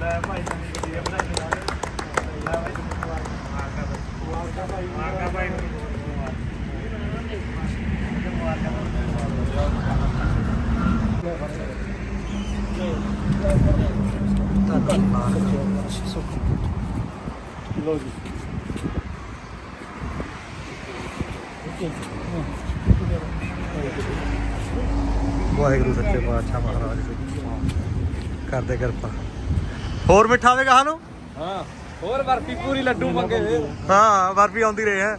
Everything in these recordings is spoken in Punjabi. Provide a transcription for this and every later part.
ਲੈ ਭਾਈ ਨਵੀਂ ਗੱਡੀ ਬਣਾਈ ਲੈ ਭਾਈ ਮਾਰਕਾ ਭਾਈ ਮਾਰਕਾ ਭਾਈ ਲੋ ਜੀ ਵਾਹਿਗੁਰੂ ਸੱਚੇ ਪਾਤਸ਼ਾਹ ਮਹਾਰਾਜ ਜੀ ਕਰਦੇ ਕਿਰਪਾ। ਹੋਰ ਮਿੱਠਾ ਆਵੇਗਾ ਸਾਨੂੰ ਹਾਂ ਹੋਰ ਬਰਫੀ ਪੂਰੀ ਲੱਡੂ ਮੰਗੇ ਹਾਂ ਬਰਫੀ ਆਉਂਦੀ ਰਹੀ ਹੈ।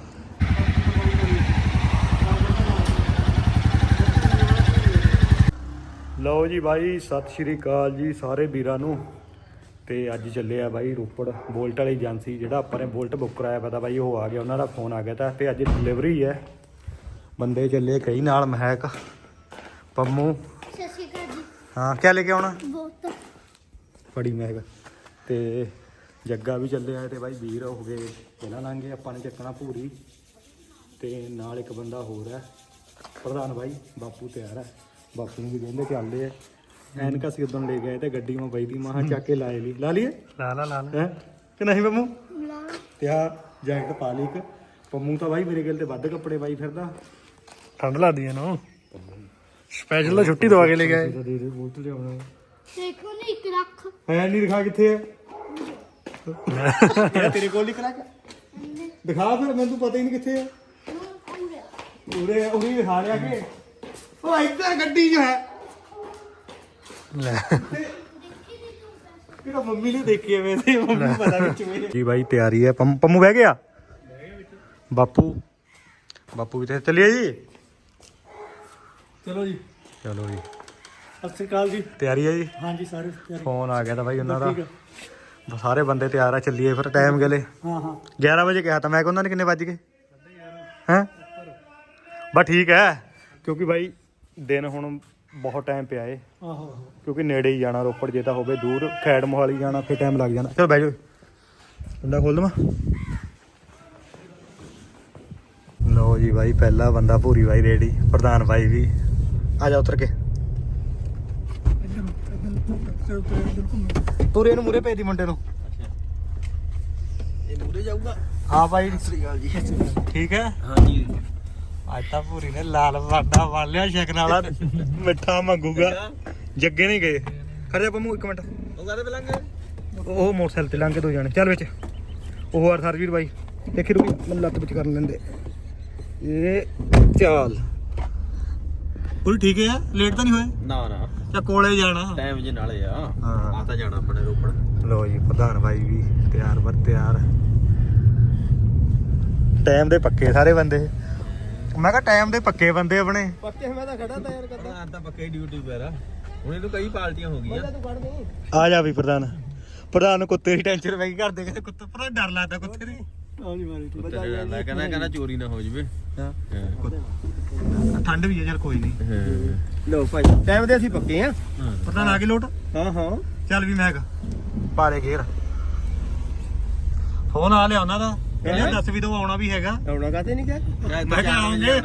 ਲਓ ਜੀ ਬਾਈ ਸਤਿ ਸ਼੍ਰੀ ਅਕਾਲ ਜੀ ਸਾਰੇ ਵੀਰਾਂ ਨੂੰ। ਤੇ ਅੱਜ ਚੱਲੇ ਆ ਬਾਈ ਰੋਪੜ ਬੋਲਟ ਵਾਲੀ ਏਜੰਸੀ ਜਿਹੜਾ ਆਪਾਂ ਨੇ ਬੋਲਟ ਬੁੱਕ ਕਰਾਇਆ ਪਤਾ ਬਾਈ ਉਹ ਆ ਗਿਆ ਉਹਨਾਂ ਦਾ ਫੋਨ ਆ ਗਿਆ ਤਾਂ। ਤੇ ਅੱਜ ਡਿਲੀਵਰੀ ਹੈ। ਬੰਦੇ ਚੱਲੇ ਕਈ ਨਾਲ ਮਹਿਕ। ਪੰਮੂ। ਸਤਿ ਸ਼੍ਰੀ ਅਕਾਲ ਜੀ। ਹਾਂ ਕਿਆ ਲੈ ਕੇ ਆਉਣਾ? ਬਹੁਤ। ਫੜੀ ਮਹਿਕ ਤੇ ਜੱਗਾ ਵੀ ਚੱਲਿਆ ਤੇ ਬਾਈ ਵੀਰ ਹੋ ਗਏ। ਪਹਿਲਾਂ ਲੰਘੇ ਆਪਾਂ ਨੇ ਚੱਕਣਾ ਪੂਰੀ। ਤੇ ਨਾਲ ਇੱਕ ਬੰਦਾ ਹੋਰ ਹੈ। ਪ੍ਰਧਾਨ ਬਾਈ ਬਾਪੂ ਤਿਆਰ ਹੈ। ਬਾਪੂ ਨੂੰ ਵੀ ਕਹਿੰਦੇ ਚੱਲਦੇ ਆ। ਐਨਕਾ ਸੀ ਉਦੋਂ ਲੈ ਗਏ ਤੇ ਗੱਡੀ ਮੈਂ ਬਾਈ ਦੀ ਮਾਂ ਚੱਕ ਕੇ ਲਾਏ ਲਈ। ਲਾ ਲਈਏ? ਲਾ ਲਾ ਲਾ ਹੈ? ਕਿ ਨਹੀਂ ਪੰਮੂ? ਲਾ। ਤੇ ਆ ਜੈਕਟ ਪਾ ਲਈ ਇੱਕ। ਪੰਮੂ ਤਾਂ ਬਾਈ ਮੇਰੇ ਗਿਲ ਤੇ ਵੱਧ ਕੱਪੜੇ ਬਾਈ ਫਿਰਦਾ। ਠੰਡ ਲੱਗਦੀ ਹੈ ਨਾ। ਸਪੈਸ਼ਲ ਤਾਂ ਛੁੱਟੀ ਦਵਾ ਕੇ ਲੈ ਗਏ ਤਾਂ ਦੇ ਦੇ ਬੋਤਲ ਲਿਆਉਣਾ ਦੇਖੋ ਨੇ ਇੱਕ ਰੱਖ ਹੈ ਨਹੀਂ ਦਿਖਾ ਕਿੱਥੇ ਹੈ? ਤੇਰਾ ਤੇਰੇ ਕੋਲ ਲਿਖ ਰੱਖ। ਦਿਖਾ ਫਿਰ ਮੈਨੂੰ ਪਤਾ ਹੀ ਨਹੀਂ ਕਿੱਥੇ ਹੈ। ਉਰੇ ਉਰੇ ਦਿਖਾ ਰਿਹਾ ਕਿ। ਉਹ ਇੱਧਰ ਗੱਡੀ ਜੋ ਹੈ। ਲੈ। ਕਿਹੜਾ ਮੰਮੀ ਨੇ ਦੇਖੀ ਐ ਵੈਸੇ ਮੰਮੀ ਨੂੰ ਪਤਾ ਵਿੱਚ ਮੇਰੇ ਜੀ ਬਾਈ ਤਿਆਰੀ ਹੈ। ਪੰਮ- ਪੰਮੂ ਬਹਿ ਗਿਆ? ਬਾਪੂ। ਬਾਪੂ ਵੀ ਤੇ ਚੱਲਿਏ ਜੀ। ਚਲੋ ਜੀ। ਚਲੋ ਜੀ। ਸਤਿ ਸ਼੍ਰੀ ਅਕਾਲ ਜੀ। ਤਿਆਰੀ ਹੈ ਜੀ? ਹਾਂਜੀ ਸਾਰੇ ਤਿਆਰੀ। ਫੋਨ ਆ ਗਿਆ ਤਾਂ ਬਾਈ ਉਹਨਾਂ ਦਾ। ਠੀਕ ਸਾਰੇ ਬੰਦੇ ਤਿਆਰ ਆ ਚੱਲੀਏ ਫਿਰ ਟਾਈਮ ਗਲੇ। ਹਾਂ ਹਾਂ। 11 ਵਜੇ ਕਿਹਾ ਤਾਂ ਮੈਂ ਕਿ ਉਹਨਾਂ ਨੇ ਕਿੰਨੇ ਵੱਜ ਗਏ? ਹੈ? ਬਸ ਠੀਕ ਹੈ ਕਿਉਂਕਿ ਬਾਈ ਦਿਨ ਹੁਣ ਬਹੁਤ ਟਾਈਮ ਪਿਆ ਏ। ਆਹੋ ਆਹੋ। ਕਿਉਂਕਿ ਨੇੜੇ ਹੀ ਜਾਣਾ ਰੋਪੜ ਜੇ ਤਾਂ ਹੋਵੇ ਦੂਰ ਖੈੜ ਮੋਹਾਲੀ ਜਾਣਾ ਫਿਰ ਟਾਈਮ ਲੱਗ ਜਾਣਾ। ਚਲੋ ਬਹਿ ਜਾਓ। ਬੰਦਾ ਖੋਲ ਦਵਾਂ। ਲਓ ਜੀ ਬਾਈ ਪਹਿਲਾ ਬੰਦਾ ਭੂਰੀ ਬਾਈ ਰੇਡੀ ਪ੍ਰਧਾਨ ਬਾਈ ਵੀ। ਆ ਜਾ ਉਤਰ ਕੇ। ਤੁਰੇ ਨੂੰ ਮੂਰੇ ਭੇਜ ਦੀ ਮੁੰਡੇ ਨੂੰ। ਇਹ ਮੂਰੇ ਜਾਊਗਾ। ਹਾਂ ਬਾਈ ਸ੍ਰੀ ਅਕਾਲ ਜੀ। ਠੀਕ ਹੈ? ਹਾਂਜੀ। ਅੱਜ ਤਾਂ ਭੂਰੀ ਨੇ ਲਾਲ ਵਾਡਾ ਵਾਲਿਆ ਸ਼ਕਨ ਵਾਲਾ ਮਿੱਠਾ ਮੰਗੂਗਾ। ਜੱਗੇ ਨਹੀਂ ਗਏ। ਖੜਿਆ ਪੰਮੂ ਇੱਕ ਮਿੰਟ। ਉਹ ਕਾਹਦੇ ਬਲੰਗੇ ਉਹ ਮੋਟਰਸਾਈਕਲ ਤੇ ਲੰਘ ਕੇ ਦੋ ਜਾਣੇ। ਚੱਲ ਵਿੱਚ। ਉਹ ਹਰ ਸਰਵੀਰ ਬਾਈ। ਦੇਖੀ ਰੁਕੀ ਮੈਨੂੰ ਲੱਤ ਵਿੱਚ ਕਰਨ ਲੈਂਦੇ। ਇਹ ਚੱਲ। ਪੂਰੀ ਠੀਕ ਹੈ। ਲੇਟ ਤਾਂ ਨਹੀਂ ਹੋਏ? ਨਾ ਨਾ। ਜਾਂ ਕੋਲੇ ਜਾਣਾ? ਟਾਈਮ ਜੇ ਨਾਲੇ ਆ। ਹਾਂ। ਆ ਤਾਂ ਜਾਣਾ ਆਪਣੇ ਰੋਪੜ। ਲੋ ਜੀ ਪ੍ਰਧਾਨ ਬਾਈ ਵੀ ਤਿਆਰ ਬਰ ਤਿਆਰ। ਟਾਈਮ ਦੇ ਪੱਕੇ ਸਾਰੇ ਬੰਦੇ। ਮੈਂ ਕਿਹਾ ਟਾਈਮ ਦੇ ਪੱਕੇ ਬੰਦੇ ਆਪਣੇ। ਪੱਕੇ ਮੈਂ ਤਾਂ ਖੜਾ ਤਾਂ ਯਾਰ ਕਰਦਾ। ਆ ਤਾਂ ਪੱਕੇ ਡਿਊਟੀ ਪੈ ਰਾ ਹੁਣ ਇਹਨੂੰ ਕਈ ਪਾਰਟੀਆਂ ਹੋ ਗਈਆਂ। ਤੂੰ ਕੱਢ ਦੇ ਆ ਜਾ ਵੀ ਪ੍ਰਧਾਨ। ਪ੍ਰਧਾਨ ਨੂੰ ਕੁੱਤੇ ਦੀ ਟੈਨਸ਼ਨ ਪੈ ਗਈ ਘਰ ਦੇ ਕਹਿੰਦੇ ਕੁੱਤੇ ਪਰ ਡਰ ਲੱਗਦਾ ਕੁੱਤੇ ਦੀ। ਹਾਂਜੀ ਮਾਰੀ ਤੂੰ ਬਚਾ ਕਹਿੰਦਾ ਕਹਿੰਦਾ ਚੋਰੀ ਨਾ ਹੋ ਜਵੇ। ਹਾਂ। ਠੰਡ ਵੀ ਹੈ ਚਲ ਕੋਈ ਨਹੀਂ। ਲੋ ਭਾਈ ਟਾਈਮ ਦੇ ਅਸੀਂ ਪੱਕੇ ਆ ਪ੍ਰਧਾਨ ਆ ਕੇ ਲੋਟ? ਹਾਂ ਹਾਂ। ਚੱਲ ਵੀ ਮੈਂ ਪਾਰੇ ਘੇਰ। ਫੋਨ ਆ ਲਿਆ ਉਹਨਾਂ ਦਾ। ਕਹਿੰਦੇ ਦੱਸ ਵੀ ਦੋ ਆਉਣਾ ਵੀ ਹੈਗਾ। ਆਉਣਾ ਕਾਤੇ ਨਹੀਂ ਕਿਹਾ? ਮੈਂ ਕਿਹਾ ਆਉਂਗੇ।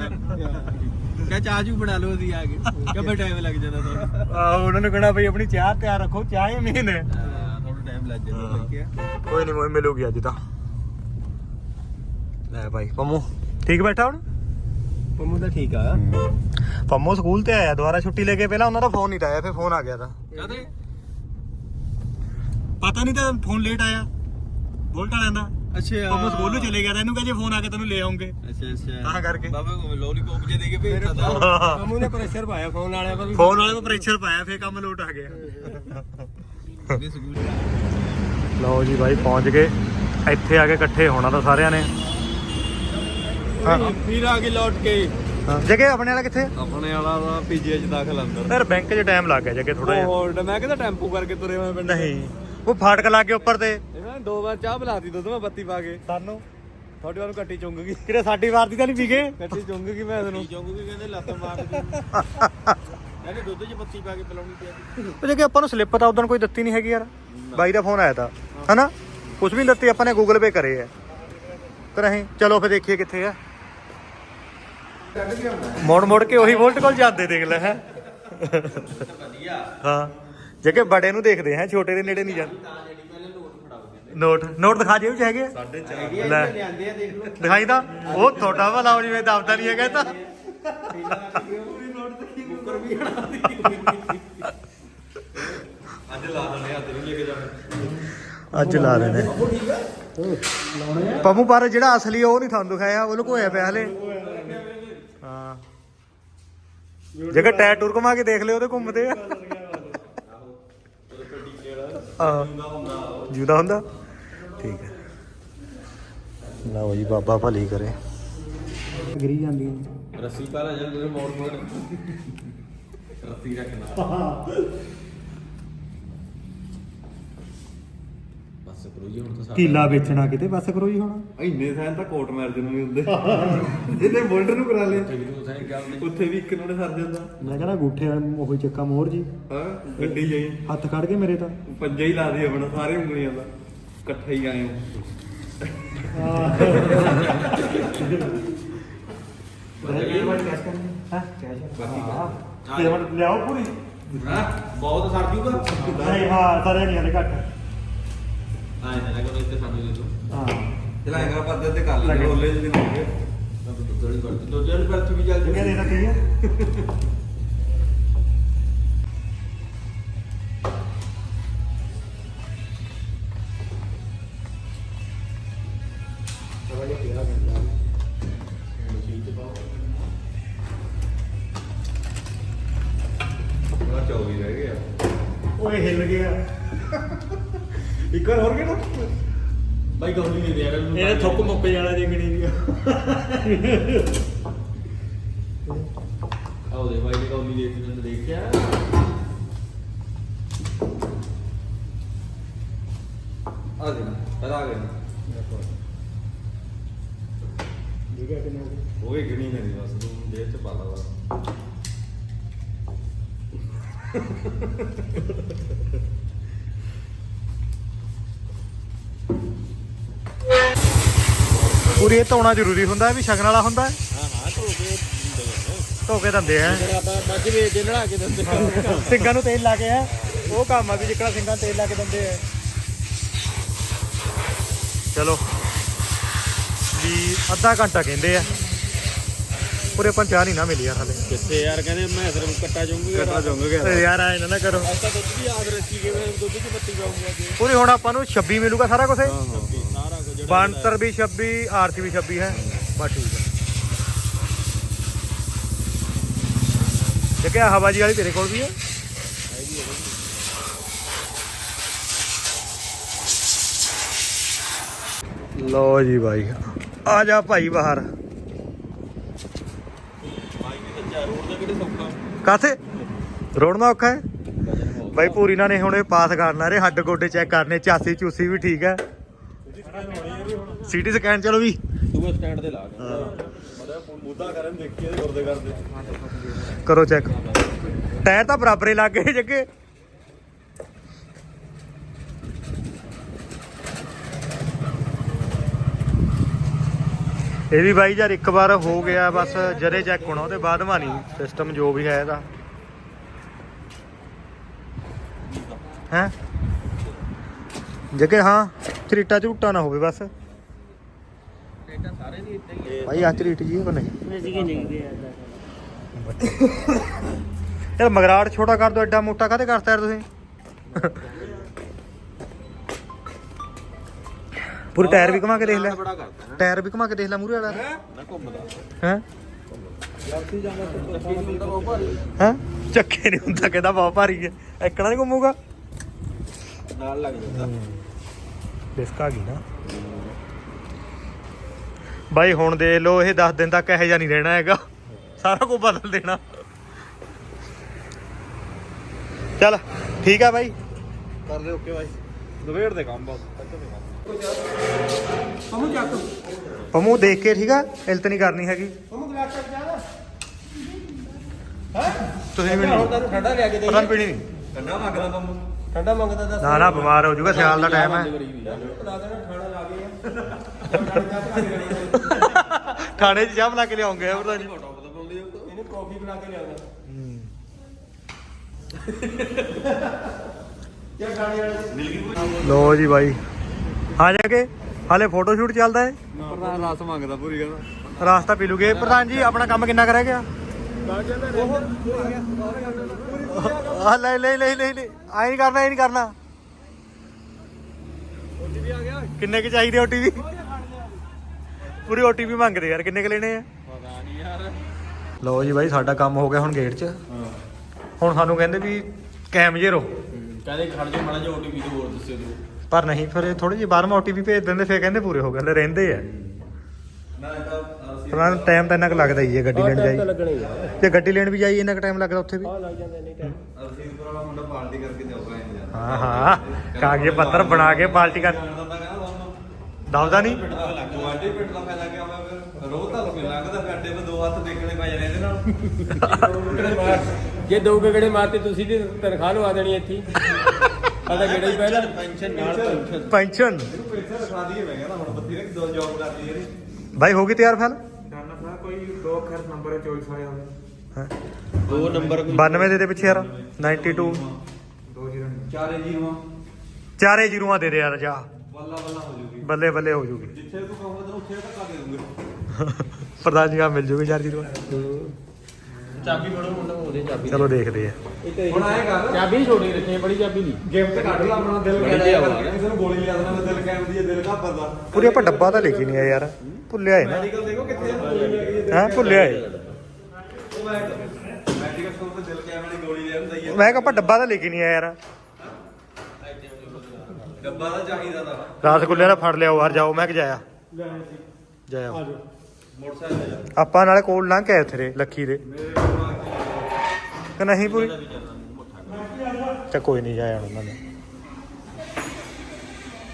ਕਿਆ ਚਾਹ ਚੂ ਬਣਾ ਲਓ ਅਸੀਂ ਆ ਕੇ। ਕਿੰਨਾ ਟਾਈਮ ਲੱਗ ਜਾਂਦਾ ਤੁਹਾਨੂੰ। ਆਹੋ ਉਹਨਾਂ ਨੂੰ ਕਹਿਣਾ ਆਪਣੀ ਚਾਹ ਤਿਆਰ ਰੱਖੋ ਚਾਹ ਹੀ ਮੇਨ ਹੈ। ਥੋੜਾ ਟਾਈਮ ਲੱਗ ਜਾਂਦਾ ਲੱਗਿਆ ਕੋਈ ਨਹੀਂ ਮਿਲੂਗੀ ਅੱਜ ਤਾਂ। ਲੈ ਭਾਈ ਪੰਮੂ। ਠੀਕ ਬੈਠਾ ਹੁਣ? ਪੰਮੂ ਤਾਂ ਠੀਕ ਆ। ਪੰਮੂ ਸਕੂਲ ਤੇ ਆਇਆ ਦੁਬਾਰਾ ਛੁੱਟੀ ਲੈ ਕੇ ਪਹਿਲਾਂ ਉਹਨਾਂ ਦਾ ਫੋਨ ਨਹੀਂ ਆਇਆ ਫਿਰ ਫੋਨ ਆ ਗਿਆ ਤਾਂ। ਪਤਾ ਨਹੀਂ ਤਾਂ ਫੋਨ ਲੇਟ ਆਇਆ। ਬੋਲਟ ਵਾਲਿਆਂ ਦਾ। ਅੱਛਾ। ਪੰਮੂ ਸਕੂਲ ਨੂੰ ਚਲੇ ਗਿਆ ਤਾਂ ਇਹਨੂੰ ਕਹਿੰਦੇ ਫੋਨ ਆ ਕੇ ਤੈਨੂੰ ਲੈ ਆਉਂਗੇ। ਅੱਛਾ ਅੱਛਾ। ਤਾਂ ਕਰਕੇ। ਬਾਬਾ ਲੋਲੀਪੌਪ ਜੇ ਦੇ ਕੇ ਭੇਜਦਾ ਤਾ। ਪੰਮੂ ਨੇ ਪ੍ਰੈਸ਼ਰ ਪਾਇਆ ਫੋਨ ਵਾਲਿਆਂ ਪਰ ਵੀ। ਫੋਨ ਵਾਲੇ ਨੂੰ ਪ੍ਰੈਸ਼ਰ ਪਾਇਆ ਫੇਰ ਕੰਮ ਲੋਟ ਆ ਗਿਆ। ਲਓ ਜੀ ਬਾਈ ਪਹੁੰਚ ਗਏ। ਇੱਥੇ ਆ ਕੇ ਇਕੱਠੇ ਹੋਣਾ ਤਾਂ ਸਾਰਿਆਂ ਨੇ। ਫਿਰ ਆ ਕੇ ਲੌਟ ਕੇ। ਜਗੇ ਆਪਣੇ ਵਾਲਾ ਕਿੱਥੇ? ਆਪਣੇ ਵਾਲਾ ਦਾ ਪੀਜੀਏ ਚ ਦਾਖਲ ਅੰਦਰ। ਯਾਰ ਬੈਂਕ 'ਚ ਟਾਈਮ ਲੱਗ ਗਿਆ ਜਗੇ ਥੋੜਾ ਜਿਹਾ। ਹੋਲਡ ਮੈਂ ਕਹਿੰਦਾ ਟੈਂਪੂ ਕਰਕੇ ਤੁਰੇ ਹੋਏ ਪਿੰਡ ਨਹੀਂ। ਉਹ ਫਾਟਕ ਲਾ ਕੇ ਉੱਪਰ ਤੇ। ਇਹਨਾਂ ਨੇ ਦੋ ਵਾਰ ਚਾਹ ਬੁਲਾਤੀ ਦੁੱਧ ਮੈਂ ਬੱਤੀ ਪਾ ਕੇ। ਸਾਨੂੰ? ਤੁਹਾਡੇ ਵਾਲ ਕੱਟੀ ਚੁੰਗ ਗਈ। ਕਿਰੇ ਸਾਡੀ ਵਾਰ ਦੀ ਤਾਂ ਨਹੀਂ ਪੀਗੇ? ਕੱਟੀ ਚੁੰਗ ਗਈ ਮੈਂ ਤੈਨੂੰ। ਚੁੰਗ ਗਈ ਕਹਿੰਦੇ ਲੱਤ ਮਾਰ ਦੇ ਕਹਿੰਦੇ ਦੁੱਧ 'ਚ ਬੱਤੀ ਪਾ ਕੇ ਪਿਲਾਉਣੀ ਤੇ ਉਹ ਜਗੇ ਆਪਾਂ ਨੂੰ ਸਲਿੱਪ ਤਾਂ ਉਦੋਂ ਕੋਈ ਦਿੱਤੀ ਨਹੀਂ ਹੈਗੀ ਯਾਰ। ਬਾਈ ਦਾ ਫੋਨ ਆਇਆ ਤਾਂ। ਹਨਾ? ਕੁਝ ਵੀ ਨਹੀਂ ਦਿੱਤੀ ਆਪਾਂ ਨੇ ਗੂਗਲ ਪੇ ਕਰੇ ਆ। ਪਰ ਅਸੀਂ ਚਲੋ ਫੇ ਦੇਖੀਏ ਕਿੱਥੇ ਆ। ਮੋੜ ਮੋੜ ਕੇ ਉਹੀ ਵੋਲਟ ਕੋਲ ਜਾਂਦੇ ਦੇਖ ਲੈ ਹੈ। ਵਧੀਆ ਹਾਂ ਜੇ ਕਿ ਬੜੇ ਨੂੰ ਦੇਖਦੇ ਹੈ ਛੋਟੇ ਦੇ ਨੇੜੇ ਨਹੀਂ ਜਾਂਦੇ। ਤਾਂ ਜਿਹੜੀ ਪਹਿਲੇ ਨੋਟ ਨੋਟ ਨੋਟ ਦਿਖਾ ਜੇਬ ਚ ਹੈਗੇ ਆ? ਸਾਡੇ ਲੈ। ਚਾਰ ਲਿਆਂਦੇ ਆ ਦੇਖ ਲਓ। ਦਿਖਾਈ ਤਾਂ। ਉਹ ਤੁਹਾਡਾ ਵਾ ਲਾਓ ਜਿਵੇਂ ਦਬਦਾ ਨਹੀਂ ਹੈਗਾ ਤਾਂ। ਅੱਜ ਲਾ ਦਨੇ ਹੱਥ ਨਹੀਂ ਲੈ ਕੇ ਜਾਣਾ। ਅੱਜ ਲਾ ਨੇ ਪਮੂ ਪਰ ਜਿਹੜਾ ਅਸਲੀ ਉਹ ਨਹੀਂ ਤੁਹਾਨੂੰ ਦਿਖਾਇਆ ਉਹ ਲੁਕੋਇਆ ਪਿਆ ਹਲੇ। ਜੇਕਰ ਟਾਇਰ ਟੂਰ ਘੁਮਾ ਕੇ ਦੇਖ ਲਿਓ ਉਹਦੇ ਘੁੰਮਦੇ ਆ। ਆਹ। ਜੁਦਾ ਹੁੰਦਾ। ਠੀਕ ਹੈ। ਲਓ ਜੀ ਬਾਬਾ ਭਲੀ ਕਰੇ। ਗਿਰੀ ਜਾਂਦੀ ਹੈ। ਰੱਸੀ ਪਾ ਲੈ ਜਾਂਦੇ ਮੋੜ ਮੋੜ। ਰੱਸੀ ਰੱਖਣਾ। ਬਸ ਕਰੋ ਜੀ ਹੁਣ ਤਾਂ ਸਾਡਾ ਕੀਲਾ ਵੇਚਣਾ ਕਿਤੇ ਬਸ ਕਰੋ ਜੀ ਹੁਣ ਇੰਨੇ ਸਾਇਨ ਤਾਂ ਕੋਰਟ ਮੈਰਿਜ ਨੂੰ ਨਹੀਂ ਹੁੰਦੇ। ਜਿਹਨੇ ਬੋਲਡਰ ਨੂੰ ਕਰਾ ਲਿਆ। ਉੱਥੇ ਵੀ ਇੱਕ ਨੂੰ ਨੇ ਸਰ ਜਾਂਦਾ। ਮੈਂ ਕਹਿੰਦਾ ਗੂਠੇ ਉਹ ਚੱਕਾ ਮੋਹਰ ਜੀ। ਹਾਂ ਗੱਡੀ ਜਾਈ ਹੱਥ ਖੜ ਕੇ ਮੇਰੇ ਤਾਂ। ਪੰਜਾ ਹੀ ਲਾ ਦੀ ਆਪਣਾ ਸਾਰੇ ਉਂਗਲੀਆਂ ਦਾ। ਇਕੱਠਾ ਹੀ ਆਏ ਹੋ। ਲਿਆਓ ਪੂਰੀ। ਹਾਂ ਬਹੁਤ ਸਰ ਜੂਗਾ। ਨਹੀਂ ਹਾਂ ਸਾਰੇ ਨਹੀਂ ਹਲੇ ਘੱਟ। ਦੇ ਤੇ ਕਰ ਲੈ ਰੋਲੇ ਜਿਹੇ ਹੋਣਗੇ ਤਾਂ ਦੁੱਧ ਵਾਲੀ ਵਰਤੀ ਦੁੱਧ ਵਾਲੀ ਵਰਤੀ ਵੀ ਚੱਲ ਕਿਹਨੇ ਆ ਪਰ ਆ ਗਿਆ ਉਹ ਹੀ ਗਣੀ ਨਹੀਂ ਬਸ ਤੂੰ ਜੇਬ ਚ ਪਾ ਲਾ ਵਾ ਪੂਰੀ ਇਹ ਧੋਣਾ ਜ਼ਰੂਰੀ ਹੁੰਦਾ ਹੈ ਵੀ ਸ਼ਗਨ ਵਾਲਾ ਹੁੰਦਾ? ਹੈ ਹਾਂ ਹਾਂ ਧੋ ਕੇ ਧੋ ਕੇ ਦਿੰਦੇ ਹੈ ਜਿਹੜਾ ਆਪਾਂ ਮੱਝ ਵੇਚ ਦੇ ਨੜਾ ਕੇ ਦਿੰਦੇ ਸਿੰਘਾਂ ਨੂੰ ਤੇਲ ਲਾ ਕੇ ਹੈ ਉਹ ਕੰਮ ਆ ਵੀ ਜਿੱਕੜਾ ਸਿੰਘਾਂ ਨੂੰ ਤੇਲ ਲਾ ਕੇ ਦਿੰਦੇ ਹੈ ਚਲੋ। ਵੀ ਅੱਧਾ ਘੰਟਾ ਕਹਿੰਦੇ ਆ। ਪੂਰੇ ਪੰਚਾਹ ਨਹੀਂ ਨਾ ਮਿਲੀ ਯਾਰ ਹਲੇ। ਕਿੱਥੇ ਯਾਰ ਕਹਿੰਦੇ ਮੈਂ ਸਿਰ ਨੂੰ ਕੱਟਾ ਜਾਊਂਗੀ ਕੱਟਾ ਜਾਊਂਗੇ ਯਾਰ ਐ ਨਾ ਨਾ ਕਰੋ। ਆਪਾਂ ਦੁੱਧ ਵੀ ਯਾਦ ਰੱਖੀ ਕੇ ਮੈਂ ਦੁੱਧ ਬੱਤੀ ਜਾਊਂਗਾ ਕਿ ਪੂਰੀ ਹੁਣ ਆਪਾਂ ਨੂੰ 26 ਮਿਲੂਗਾ ਸਾਰਾ ਕੁਝ ਸਾਰਾ ਕੁਝ ਬਾਂਤਰ ਵੀ 26 ਆਰਸੀ ਵੀ 26 ਹੈ। ਬਸ ਠੀਕ ਹੈ। ਜੇ ਕਿ ਹਵਾ ਜੀ ਵਾਲੀ ਤੇਰੇ ਕੋਲ ਵੀ ਹੈ? ਲੋ ਜੀ ਭਾਈ ਆ ਜਾ ਭਾਈ ਬਾਹਰ। ਕਾਥੇ? ਰੋੜਨਾ ਔਖਾ ਹੈ? ਬਾਈ ਪੂਰੀ ਨਾਲ ਨੇ ਹੁਣੇ ਪਾਸ ਕਰਨਾ ਰੇ, ਹੱਡ ਗੋਡੇ ਚੈੱਕ ਕਰਨੇ ਚਾਸੀ ਚੂਸੀ ਵੀ ਠੀਕ ਹੈ। ਸੀਟੀ ਸਕੈਨ ਚਲੋ ਵੀ। ਤੂੰ ਸਟੈਂਡ ਤੇ ਲਾ ਕੇ ਮੁੱਦਾ ਕਰਨ ਦੇਖੀ ਗੁਰਦੇ ਕਰਦੇ ਕਰੋ ਚੈੱਕ ਟਾਇਰ ਤਾਂ ਬਰਾਬਰ ਹੀ ਲੱਗ ਗਏ ਜੱਗੇ। ਇਹ ਵੀ ਬਾਈ ਯਾਰ ਇੱਕ ਵਾਰ ਹੋ ਗਿਆ, ਬਸ ਜਰੇ ਚੈੱਕ ਹੋਣਾ, ਉਹਦੇ ਬਾਅਦ ਮਾ ਸਿਸਟਮ ਜੋ ਵੀ ਹੈ ਇਹਦਾ। ਹੈ? ਜੱਗੇ, ਹਾਂ ਝਰੀਟਾ ਝੂਟਾ ਨਾ ਹੋਵੇ ਬਸ। ਟੇਟਾ ਭਾਈ ਆ ਝਰੀਟ ਜੀ ਬਣੇ ਯਾਰ ਮਗਰਾੜ ਛੋਟਾ ਕਰ ਦੋ, ਐਡਾ ਮੋਟਾ ਕਾਹਤੇ ਕਰਤਾ ਯਾਰ ਤੁਸੀਂ? ਪੂਰੇ ਟਾਇਰ ਵੀ ਘੁਮਾ ਕੇ ਦੇਖ ਲੈ। ਬੜਾ ਕਰਦਾ ਟਾਇਰ ਵੀ ਘੁਮਾ ਕੇ ਦੇਖ ਲੈ ਮੂਰੇ ਵਾਲਾ। ਨਾ ਘੁੰਮਦਾ। ਹੈ? ਜਾਂਦਾ ਤੇ ਬਹੁਤ ਭਾਰੀ। ਹੈ? ਚੱਕੇ ਨਹੀਂ ਹੁੰਦਾ ਕਹਿੰਦਾ ਬਹੁਤ ਭਾਰੀ ਹੈ। ਐਕਣਾ ਨਹੀਂ ਘੁੰਮੂਗਾ? ਨਾਲ ਲੱਗ ਜਾਂਦਾ। ਡਿਸਕ ਆ ਗਈ ਨਾ। ਬਾਈ ਹੁਣ ਦੇਖ ਲਓ ਇਹ 10 ਦਿਨ ਤੱਕ ਇਹੋ ਜਿਹਾ ਨਹੀਂ ਰਹਿਣਾ ਹੈਗਾ। ਸਾਰਾ ਕੁਝ ਬਦਲ ਦੇਣਾ। ਚੱਲ ਠੀਕ ਆ ਬਾਈ। ਕਰ ਦੇ ਓਕੇ ਬਾਈ। ਦਵੇੜ ਦੇ ਕੰਮ ਬਸ। ਪਮੂ ਦੇਖ ਕੇ ਠੀਕ ਆ? ਇਲਤ ਨਹੀਂ ਕਰਨੀ ਹੈਗੀ। ਪਹੁੰਚ ਗਲਾਸ ਚੱਕ ਜਾ। ਤੁਸੀਂ ਵੀ ਨਹੀਂ ਤੈਨੂੰ ਠੰਡਾ ਲਿਆ ਕੇ ਦੇ। ਪਤਾ ਨਹੀਂ ਪੀਣੀ ਨਹੀਂ। ਠੰਡਾ ਮੰਗਦਾ ਤੂੰ ਠੰਡਾ ਮੰਗਦਾ ਦੱਸ ਨਾ ਨਾ ਬਿਮਾਰ ਹੋ ਜਾਊਗਾ ਸਿਆਲ ਦਾ ਟਾਈਮ ਹੈ। ਥਾਣੇ 'ਚ ਚਾਹ ਬਣਾ ਕੇ ਲਿਆਉਂਗੇ ਪਤਾ ਨਹੀਂ ਇਹਨੇ ਕਾਫੀ ਬਣਾ ਕੇ ਲਿਆਉਂਦਾ। ਲੋ ਜੀ ਬਾਈ। ਆ ਜਾ ਕੇ। ਹਾਲੇ ਫੋਟੋ ਸ਼ੂਟ ਚੱਲਦਾ ਹੈ ਪ੍ਰਧਾਨ ਰਸ ਮੰਗਦਾ ਪੂਰੀ ਕਹਿੰਦਾ ਰਾਸਤਾ ਪੀ ਲੂਗੇ ਪ੍ਰਧਾਨ ਜੀ ਆਪਣਾ ਕੰਮ ਕਿੰਨਾ ਕਰਿਆ ਗਿਆ? ਆ ਲੈ ਲੈ ਲੈ ਲੈ ਲੈ। ਆਈ ਨਹੀਂ ਕਰਨਾ ਇਹ ਨਹੀਂ ਕਰਨਾ। ਕਿੰਨੇ ਕਿ ਚਾਹੀਦੇ ਓਟੀਪੀ ਪੂਰੀ ਓਟੀਪੀ ਮੰਗਦੇ ਯਾਰ ਕਿੰਨੇ ਕ ਲੈਣੇ ਆ? ਪਤਾ ਨਹੀਂ ਯਾਰ। ਲਓ ਜੀ ਬਾਈ ਸਾਡਾ ਕੰਮ ਹੋ ਗਿਆ ਹੁਣ ਗੇਟ 'ਚ। ਹੁਣ ਸਾਨੂੰ ਕਹਿੰਦੇ ਵੀ ਕੈਮ ਜੇ ਰੋ ਕਹਿੰਦੇ ਖੜ ਜਾ ਮਾੜਾ ਜਿਹਾ ਓਟੀਪੀ ਹੋਰ ਦੱਸਿਓ ਤੂੰ। ਪਰ ਨਹੀਂ ਫਿਰ ਥੋੜੇ ਜਿਹੀ ਬਾਹਰ ਓਟੀਪੀ ਭੇਜ ਦਿੰਦੇ ਫਿਰ ਕਹਿੰਦੇ ਪੂਰੇ ਹੋ ਗਏ ਹਲੇ ਰਹਿੰਦੇ ਆ। ਨਾ ਤਾਂ ਟਾਈਮ ਤਾਂ ਇੰਨਾ ਕੁ ਲੱਗਦਾ ਹੀ ਹੈ ਗੱਡੀ ਲੈਣ ਜਾਈ। ਤੇ ਗੱਡੀ ਲੈਣ ਵੀ ਜਾਈ ਇੰਨਾ ਕੁ ਟਾਈਮ ਲੱਗਦਾ ਉੱਥੇ ਵੀ। ਲੱਗ ਜਾਂਦੇ ਨਹੀਂ ਟਾਈਮ ਅਸੀਂ ਵਾਲਾ ਮੁੰਡਾ ਪਾਰਟੀ ਕਰਕੇ ਜਾਊਗਾ ਇੰਜ ਯਾਰ ਹਾਂ ਹਾਂ। ਕਾਗਜ਼ ਪੱਤਰ ਬਣਾ ਕੇ ਪਾਰਟੀ ਕਰ। ਤਾਂ ਦਬਦਾ ਨਹੀਂ। ਪਿੰਡ ਦਾ ਲੱਗ ਗੁਆਂਢੀ ਪਿੰਡ ਦਾ ਫਾਇਦਾ ਕੀ ਹੋਵੇ ਫਿਰ ਰੋਜ਼ ਤਾਂ ਲੋਕੀ ਲੰਘਦਾ ਫਿਰ ਅੱਡੇ 'ਤੇ ਦੋ ਹੱਥ ਦੇਖਣੇ ਪੈ ਜਾਣੇ ਇਹਦੇ ਨਾਲ। ਜੇ ਦੋ ਗੇੜੇ ਮਾਰਤੇ ਤੁਸੀਂ ਦੀ ਤਨਖਾਹ ਲਵਾ ਦੇਣੀ ਇੱਥੇ। ਸਾਡਾ ਗੇੜਾ ਹੀ ਪਹਿਲਾਂ? ਪੈਨਸ਼ਨ ਨਾਲ ਪੈਨਸ਼ਨ ਪੈਨਸ਼ਨ ਇਹਨੂੰ ਪੈਨਸ਼ਨ ਰਖਾ ਦਈਏ ਮੈਂ ਕਹਿੰਦਾ ਹੁਣ ਬੱਤੀ ਨੇ ਦੋ ਜੌਬ ਕਰ ਲਈ ਬਾਈ ਹੋ ਗਈ ਤਿਆਰ ਫਲ ਜਾਨਣਾ ਕੋਈ ਦੋ ਅੱਖਰ ਨੰਬਰ ਚੋਇਸ ਹੋਇਆ ਹੋਵੇ ਦੋ ਨੰਬਰ 92 ਦੇ ਦੇ ਪਿੱਛੇ ਯਾਰ 92 ਦੋ ਜੀਰੋ ਚਾਰੇ ਜੀਰੋ ਚਾਰੇ ਜੀਰੋਆਂ ਦੇ ਦੇ ਯਾਰ ਜਾ। ਬੱਲਾ ਬੱਲਾ ਹੋ ਜੂਗੀ। ਬੱਲੇ ਬੱਲੇ ਹੋ ਜੂਗੀ। ਜਿੱਥੇ ਤੂੰ ਕਹੋਗੇ ਤਾਂ ਉੱਥੇ ਧੱਕਾ ਦੇ ਦੂੰਗੇ। ਪ੍ਰਧਾਨ ਜੀ ਆ ਮਿਲ ਜੂਗੀ ਚਾਰ ਜੀਰੋਆਂ। ਚਾਬੀ ਫੜੋ ਮੁੰਡਾ ਉਹਦੇ ਚਾਬੀ ਚਲੋ ਦੇਖਦੇ ਆ। ਹੁਣ ਆਏ ਕਰ ਚਾਬੀ ਛੋੜੀ ਰੱਖੀ ਬੜੀ ਚਾਬੀ ਨਹੀਂ। ਗਿਫਟ ਕੱਢ ਲਾ ਆਪਣਾ ਦਿਲ ਕਹਿੰਦਾ ਕਿਸੇ ਨੂੰ ਗੋਲੀ ਲਿਆ ਦੇਣਾ ਦਿਲ ਕਹਿੰਦੀ ਹੈ ਦਿਲ ਘਾਬਰਦਾ ਪੂਰੀ ਆਪਾਂ ਡੱਬਾ ਤਾਂ ਲੈ ਕੇ ਨਹੀਂ ਆਏ ਯਾਰ ਭੁੱਲਿਆ ਏ ਨਾ। ਮੈਡੀਕਲ ਦੇਖੋ ਕਿੱਥੇ ਆ। ਗੋਲੀ ਲੱਗੀ ਹੈ ਹੈ ਭੁੱਲਿਆ ਏ। ਉਹ ਮੈਂ ਮੈਡੀਕਲ ਸਟੋਰ ਤੇ ਦਿਲ ਕਹਿਣ ਵਾਲੀ ਗੋਲੀ ਲੈ ਹੁੰਦਾ ਹੀ ਹੈ ਮੈਂ ਕਿਹਾ ਆਪਾਂ ਡੱਬਾ ਤਾਂ ਲੈ ਕੇ ਨਹੀਂ ਆਏ ਯਾਰ। ਡੱਬਾ ਤਾਂ ਚਾਹੀਦਾ ਤਾਂ। ਰਸਗੁੱਲੇ ਦਾ ਫੜ ਲਿਆਓ ਯਾਰ ਜਾਓ ਮੈਂ ਕਿ ਜਾਇਆ। ਜਾਇਆ। ਮੋਟਰਸਾਈਕਲ ਆਪਾਂ ਨਾਲੇ ਕੋਲ ਲੰਘ ਕੇ ਆਏ ਉੱਥੇ ਲੱਖੀ ਦੇ। ਮੇਰੇ ਕਿ ਨਹੀਂ ਪੂਰੀ ਤੇ ਕੋਈ ਨਹੀਂ ਜਾਇਆ ਉਹਨਾਂ ਨੇ।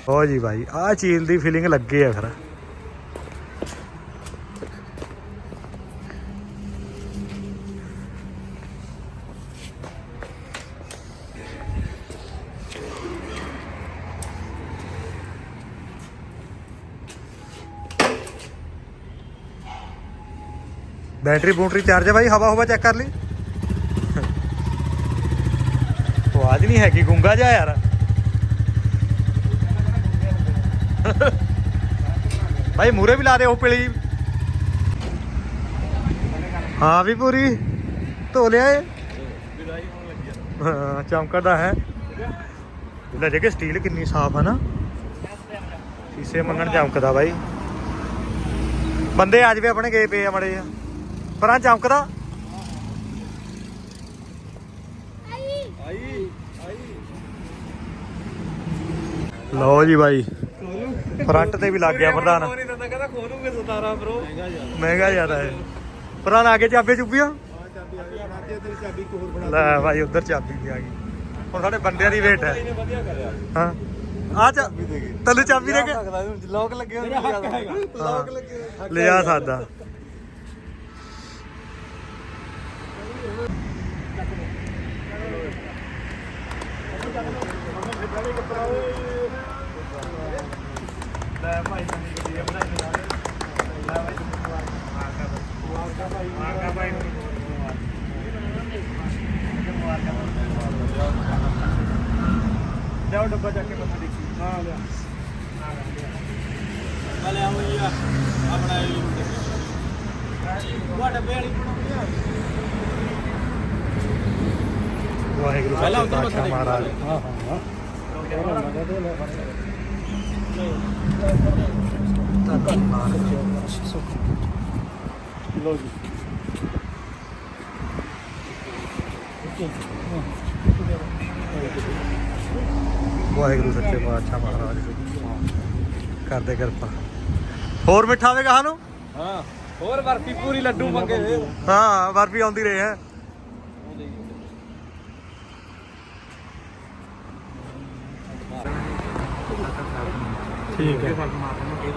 ਹੋ ਜੀ ਭਾਈ ਆਹ ਚੀਲ ਦੀ ਫੀਲਿੰਗ ਲੱਗੇ ਆ ਫਿਰ। ਬੈਟਰੀ ਬੂਟਰੀ ਚਾਰਜ ਹੈ ਭਾਈ ਹਵਾ ਹਵਾ ਚੈੱਕ ਕਰ ਲਈ। ਆਵਾਜ਼ ਨਹੀਂ ਹੈਗੀ, ਗੁੰਗਾ ਜਾ ਯਾਰ। ਭਾਈ ਮੂਰੇ ਵੀ ਲਾ ਦੇ ਉਹ ਪਿਲੀ। ਹਾਂ ਵੀ ਪੂਰੀ। ਧੋ ਲਿਆ ਏ ਹਾਂ, ਚਮਕਦਾ ਹੈ। ਲੈ ਜੇ ਕਿ ਸਟੀਲ ਕਿੰਨੀ ਸਾਫ਼ ਹੈ ਨਾ। ਸ਼ੀਸ਼ੇ ਮੰਗਣ ਚਮਕਦਾ ਬਾਈ। ਬੰਦੇ ਅੱਜ ਵੀ ਆਪਣੇ ਗਏ ਪਏ ਆ ਮੜੇ ਆ ਪਰ ਆ ਚਮਕਦਾ। ਲਓ ਜੀ ਬਾਈ। ਫਰੰਟ ਤੇ ਵੀ ਲੱਗ ਗਿਆ ਪ੍ਰਧਾਨ। ਨਹੀਂ ਦਿੰਦਾ ਕਹਿੰਦਾ ਖੋਲੂਗੇ 17 ਬ్రో ਮਹਿੰਗਾ ਜ਼ਿਆਦਾ ਹੈ। ਪ੍ਰਧਾਨ ਆ ਕੇ ਚਾਬੀ ਚੁੱਪੀਆਂ ਲੈ ਭਾਈ ਉਧਰ ਚਾਬੀ ਵੀ ਆ ਗਈ। ਹੁਣ ਸਾਡੇ ਬੰਦਿਆਂ ਦੀ ਵੇਟ ਹੈ। ਹਾਂ। ਆ ਚਾ ਤੈਨੂੰ ਚਾਬੀ ਦੇ ਕੇ? ਲੋਕ ਲੱਗੇ ਹੋਏ ਲੋਕ ਲੱਗੇ ਲਿਆ ਸਾਦਾ। ਲੈ ਭਾਈ ਨਵੀਂ ਗੱਡੀ ਬਣਾਈ ਲਾਗੇ ਲੈ ਭਾਈ ਮਾਰਕਾ ਭਾਈ ਮਾਰਕਾ ਭਾਈ ਨੂੰ ਲਿਆਓ ਡੱਬਾ ਚੱਕ ਕੇ ਮੱਥਾ ਦੇਖੀ ਹਾਂ ਲਿਆ ਪਹਿਲੇ ਆਉਂ ਜੀ ਆਪਣਾ ਇਹ ਉਹ ਡੱਬੇ ਵਾਲੀ ਬਣਾਉਂਦੇ ਆ ਵਾਹਿਗੁਰੂ ਪਹਿਲਾਂ ਸੱਚੇ ਉੱਧਰ ਮਹਾਰਾਜ। ਹਾਂ ਹਾਂ ਲੋ ਜੀ ਵਾਹਿਗੁਰੂ ਸੱਚੇ ਪਾਤਸ਼ਾਹ ਮਹਾਰਾਜ ਕਰਦੇ ਕਿਰਪਾ। ਹੋਰ ਮਿੱਠਾ ਹੋਵੇਗਾ ਸਾਨੂੰ? ਹਾਂ ਹੋਰ ਬਰਫੀ ਪੂਰੀ ਲੱਡੂ ਮੰਗੇ ਹਾਂ ਬਰਫੀ ਆਉਂਦੀ ਰਹੇ ਹੈ। ਠੀਕ ਹੈ।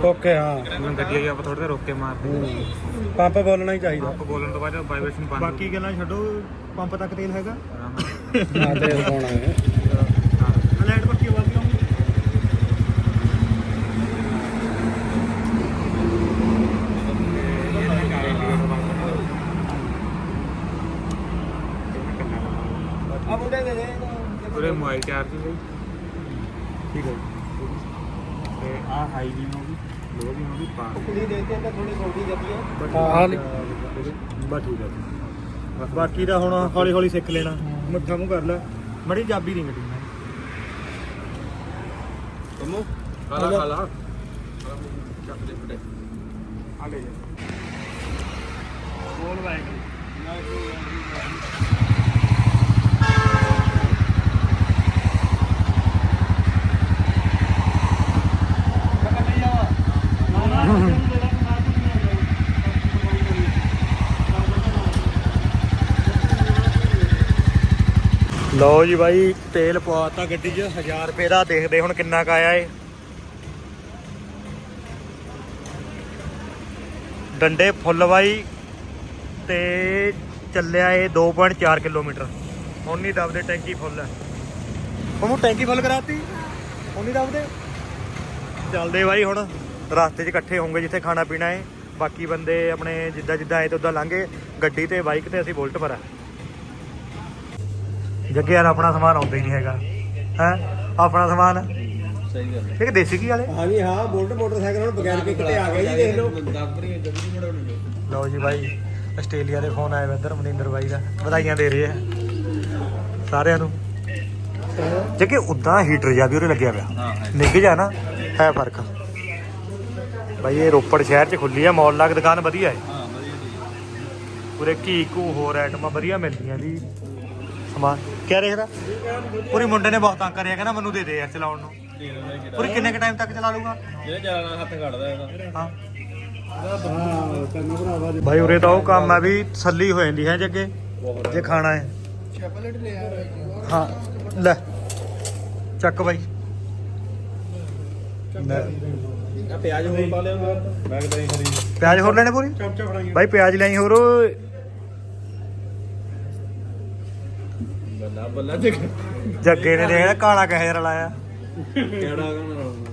ਓਕੇ ਹਾਂ। ਮੈਂ ਗੱਡੀ ਆਈ ਆਪਾਂ ਥੋੜਾ ਜਿਹਾ ਰੋਕ ਕੇ ਮਾਰਦੇ ਪੰਪ ਬੋਲਣਾ ਹੀ ਚਾਹੀਦਾ। ਆਪਾਂ ਬੋਲਣ ਤੋਂ ਬਾਅਦ ਵਾਈਬ੍ਰੇਸ਼ਨ ਬੰਦ ਬਾਕੀ ਗੱਲਾਂ ਛੱਡੋ ਪੰਪ ਤੱਕ ਤੇਲ ਹੈਗਾ। ਹਾਂ ਤੇ ਪਾਉਣਾ ਹੈ। ਲਾਈਟ ਪੱਕੀ ਆਵਾਜ਼ ਆਉਂਦੀ ਆ ਮੁੰਡੇ ਦੇ ਦੇ। ਪੂਰੇ ਮੋਬਾਈਲ ਚਾਰਜਿੰਗ ਲਈ ਠੀਕ ਹੈ ਆ ਹਾਈ ਵੀ ਹੋ ਗਈ ਲੋ ਵੀ ਹੋ ਗਈ ਪਾ ਕੁੜੀ ਦੇ ਤੇ ਥੋੜੀ ਛੋਟੀ ਜਾਂਦੀ ਹੈ ਹਾਂ ਬਸ ਠੀਕ ਹੈ ਜੀ। ਬਾਕੀ ਦਾ ਹੁਣ ਹੌਲੀ ਹੌਲੀ ਸਿੱਖ ਲੈਣਾ। ਮਿੱਠਾ ਮੂੰਹ ਕਰ ਲੈ। ਮੜੀ ਜਾਬੀ ਨਹੀਂ ਗੱਡੀ ਤੁਮੋ ਖਾਲਾ ਖਾਲਾ। ਚੱਕ ਦੇ ਫਟੇ ਆ ਲੈ। ਜਾ ਬੋਲ ਲਓ ਜੀ ਬਾਈ, ਤੇਲ ਪਵਾਤਾ ਗੱਡੀ 'ਚ 1000 ਰੁਪਏ ਦਾ, ਦੇਖਦੇ ਹੁਣ ਕਿੰਨਾ ਕ ਆਇਆ ਏ। ਡੰਡੇ ਫੁੱਲ ਬਾਈ, ਤੇ ਚੱਲਿਆ ਏ 2.4 ਕਿਲੋਮੀਟਰ। ਓਨੀ ਨਹੀਂ ਦਬਦੇ, ਟੈਂਕੀ ਫੁੱਲ ਹੈ ਉਹਨੂੰ ਟੈਂਕੀ ਫੁੱਲ ਕਰਾਤੀ? ਓਨੀ ਨਹੀਂ ਦਬਦੇ? ਚੱਲਦੇ ਬਾਈ ਹੁਣ, ਰਸਤੇ 'ਚ ਇਕੱਠੇ ਹੋਵਾਂਗੇ ਜਿੱਥੇ ਖਾਣਾ ਪੀਣਾ ਏ। ਬਾਕੀ ਬੰਦੇ ਆਪਣੇ ਜਿੱਦਾਂ ਜਿੱਦਾਂ ਆਏ ਤੇ ਉਦਾਂ ਲੰਘੇ, ਗੱਡੀ ਤੇ, ਬਾਈਕ ਤੇ ਅਸੀਂ ਬੁਲਟ ਪਰ ਆ। ਜੱਗੇ ਯਾਰ ਆਪਣਾ ਸਮਾਨ ਆਉਂਦਾ ਹੀ ਨਹੀਂ ਹੈਗਾ। ਹੈ? ਆਪਣਾ ਸਮਾਨ? ਸਹੀ ਗੱਲ ਇਹ ਦੇਸੀ ਕੀ ਵਾਲੇ? ਹਾਂ ਜੀ ਹਾਂ ਬੁਲਟ ਮੋਟਰਸਾਈਕਲ ਹੁਣ ਬਗੈਰ ਕਿੱਕ ਤੇ ਆ ਗਿਆ ਜੀ ਦੇਖ ਲਓ। ਦਾਬਰੀ ਲਓ ਜੀ ਬਾਈ ਆਸਟ੍ਰੇਲੀਆ ਦੇ ਫੋਨ ਆਏ ਵੇ ਇੱਧਰ ਮਨਿੰਦਰ ਬਾਈ ਦਾ। ਵਧਾਈਆਂ ਦੇ ਰਹੇ ਆ। ਸਾਰਿਆਂ ਨੂੰ। ਜੱਗੇ ਉਦਾਂ ਹੀਟਰ ਜਾ ਵੀ ਉਰੇ ਲੱਗਿਆ ਪਿਆ। ਨਿੱਘ ਜਾ ਨਾ ਹੈ ਫ਼ਰਕ। ਬਾਈ ਇਹ ਰੋਪੜ ਸ਼ਹਿਰ 'ਚ ਖੁੱਲੀ ਆ ਮੌਲ ਲੱਗ ਦੁਕਾਨ ਵਧੀਆ ਹੈ ਹਾਂ ਵਧੀਆ ਜੀ। ਪੂਰੇ ਘੀ ਘੂ ਹੋਰ ਆਈਟਮਾਂ ਵਧੀਆ ਮਿਲਦੀਆਂ ਜੀ। ਸਮਾਨ। ਕਹਿ ਰਿਹਾ ਪੂਰੀ ਮੁੰਡੇ ਨੇ ਬਹੁਤ ਤੰਗ ਕਰਿਆ ਕਹਿੰਦਾ ਮੈਨੂੰ ਦੇ ਦੇ ਯਾਰ ਚਲਾਉਣ ਨੂੰ। ਪੂਰੀ ਕਿੰਨੇ ਕ ਟਾਈਮ ਤੱਕ ਚਲਾ ਲੂਗਾ? ਜਿਹੜਾ ਜਾਣਾ ਹੱਥ ਕੱਢਦਾ ਇਹਦਾ। ਹਾਂ। ਭਾਈ ਉਰੇ ਤਾਂ ਉਹ ਕੰਮ ਆ ਵੀ ਤਸੱਲੀ ਹੋ ਜਾਂਦੀ ਹੈ ਜੱਗੇ ਜੇ ਖਾਣਾ ਹੈ। ਚੈਪਲੇਟ ਲੈ। ਆ ਹਾਂ ਲੈ। ਚੱਕ ਬਾਈ ਪਿਆਜ਼ ਹੋਰ ਪਾ ਲਿਆ ਮੈਂ ਕਿਹਾ ਨਹੀਂ ਖਰੀਦ ਪਿਆਜ਼ ਹੋਰ ਲੈਣੇ ਪੂਰੀ? ਬਾਈ ਪਿਆਜ਼ ਲਈ ਹੋਰ। ਬੱਲਾ ਬੱਲਾ ਦੇਖ। ਜੱਗੇ ਨੇ ਦੇਖਿਆ ਕਾਲਾ ਕਹੇ ਜਰ ਲਾਇਆ ਕਿਹੜਾ ਲਾਉਣਾ